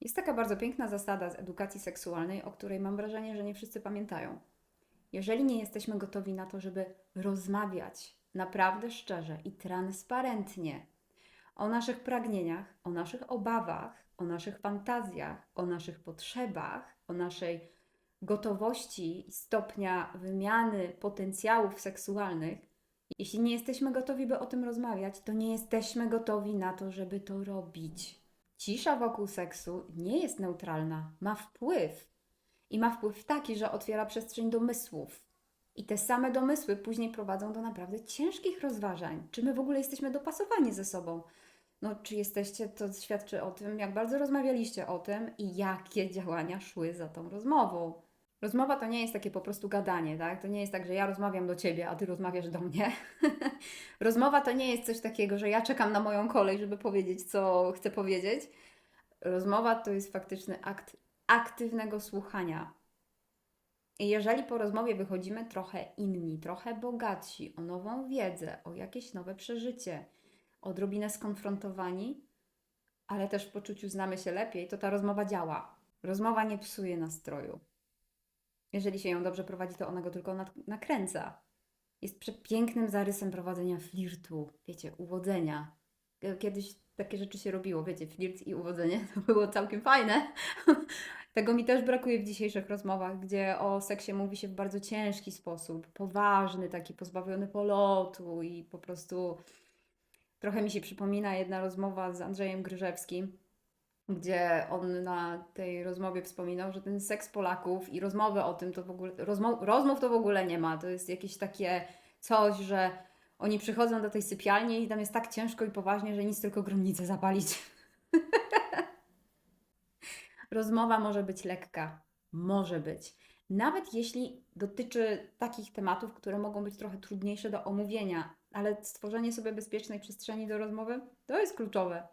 Jest taka bardzo piękna zasada z edukacji seksualnej, o której mam wrażenie, że nie wszyscy pamiętają. Jeżeli nie jesteśmy gotowi na to, żeby rozmawiać naprawdę szczerze i transparentnie o naszych pragnieniach, o naszych obawach, o naszych fantazjach, o naszych potrzebach, o naszej gotowości i stopnia wymiany potencjałów seksualnych, jeśli nie jesteśmy gotowi, by o tym rozmawiać, to nie jesteśmy gotowi na to, żeby to robić. Cisza wokół seksu nie jest neutralna, ma wpływ. I ma wpływ taki, że otwiera przestrzeń domysłów. I te same domysły później prowadzą do naprawdę ciężkich rozważań. Czy my w ogóle jesteśmy dopasowani ze sobą? No, czy jesteście, to świadczy o tym, jak bardzo rozmawialiście o tym i jakie działania szły za tą rozmową. Rozmowa to nie jest takie po prostu gadanie, tak? To nie jest tak, że ja rozmawiam do ciebie, a ty rozmawiasz do mnie. Rozmowa to nie jest coś takiego, że ja czekam na moją kolej, żeby powiedzieć, co chcę powiedzieć. Rozmowa to jest faktyczny akt aktywnego słuchania. I jeżeli po rozmowie wychodzimy trochę inni, trochę bogatsi, o nową wiedzę, o jakieś nowe przeżycie, odrobinę skonfrontowani, ale też w poczuciu znamy się lepiej, to ta rozmowa działa. Rozmowa nie psuje nastroju. Jeżeli się ją dobrze prowadzi, to ona go tylko nakręca. Jest przepięknym zarysem prowadzenia flirtu, wiecie, uwodzenia. Kiedyś takie rzeczy się robiło, wiecie, flirt i uwodzenie to było całkiem fajne. Tego mi też brakuje w dzisiejszych rozmowach, gdzie o seksie mówi się w bardzo ciężki sposób, poważny, taki pozbawiony polotu i po prostu trochę mi się przypomina jedna rozmowa z Andrzejem Gryżewskim, gdzie on na tej rozmowie wspominał, że ten seks Polaków i rozmowy o tym to w ogóle, rozmów, rozmów to w ogóle nie ma. To jest jakieś takie coś, że oni przychodzą do tej sypialni i tam jest tak ciężko i poważnie, że nic tylko gromnicę zapalić. Rozmowa może być lekka. Może być. Nawet jeśli dotyczy takich tematów, które mogą być trochę trudniejsze do omówienia, ale stworzenie sobie bezpiecznej przestrzeni do rozmowy to jest kluczowe.